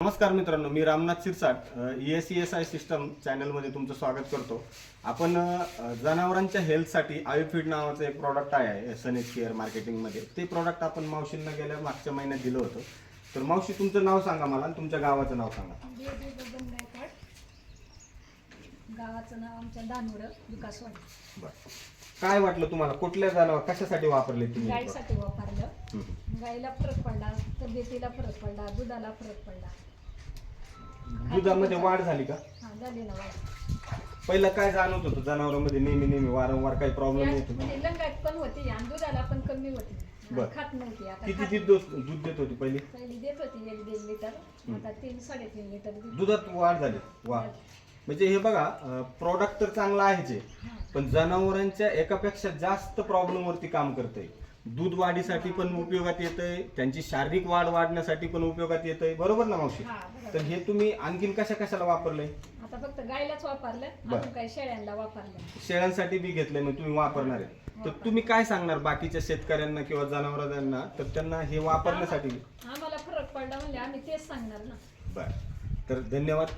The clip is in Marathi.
नमस्कार मित्रांनो मी Ramnath Shirsat E S S I system चॅनलमध्ये तुमचं स्वागत करतो. आपण जनावरांच्या हेल्थसाठी आयुफीड नावाचं एक प्रॉडक्ट आहे सन एच केअर मार्केटिंगमध्ये ते प्रॉडक्ट आपण मावशींना गेल्या मागच्या महिन्यात दिलं होतं. तर मावशी तुमचं नाव सांगा मला आणि तुमच्या गावाचं नाव सांगा. गावाचं नाव आमच्या दानोड विकासवाडी. बरं. काय वाटलं तुम्हाला? कुठल्या जनावर कशासाठी वापरले तुम्ही वापरलं. गाईला फरक पडला तब्येतीला फरक पडला दुधाला फरक पडला. दुधामध्ये वाढ झाली का? हा झाली ना वाढ. पहिलं काय जाणवत होतं? जनावरांमध्ये नेहमी नेहमी वारंवार काही प्रॉब्लेम येत होता म्हणजे लंगाट पण होती आणि दुधाला पण कमी होती. बर. खात नव्हती. आता किती खात- दूध दूध देत होती पहिली? पहिली देत होती एक दीड लिटर. आता तीन साडेतीन लिटर दूध. दुधात वाढ झाली. वा. म्हणजे हे बघा प्रॉडक्ट तर चांगला आहेच आहे हा. पण जनावरांच्या एकापेक्षा जास्त प्रॉब्लेम वरती काम करतंय. दूध वाढीसाठी पण उपयोगात येतंय त्यांची शारीरिक वाढ वाढण्यासाठी पण उपयोगात येतंय. बरोबर ना मावशी? हा बरोबर. तर हे तुम्ही आणखीन कशा कशाला वापरलंय? आता फक्त गायलाच वापरलं बर. अजून काही शेळ्यांना वापरलं शेळ्यांसाठी बी घेतलंय मग तुम्ही वापरणार. आहे तर तुम्ही काय सांगणार बाकीच्या शेतकऱ्यांना किंवा जनावरांना? तर त्यांना हे वापरण्यासाठी आम्हाला फरक पडला म्हणजे आम्ही तेच सांगणार ना. बर. तर धन्यवाद.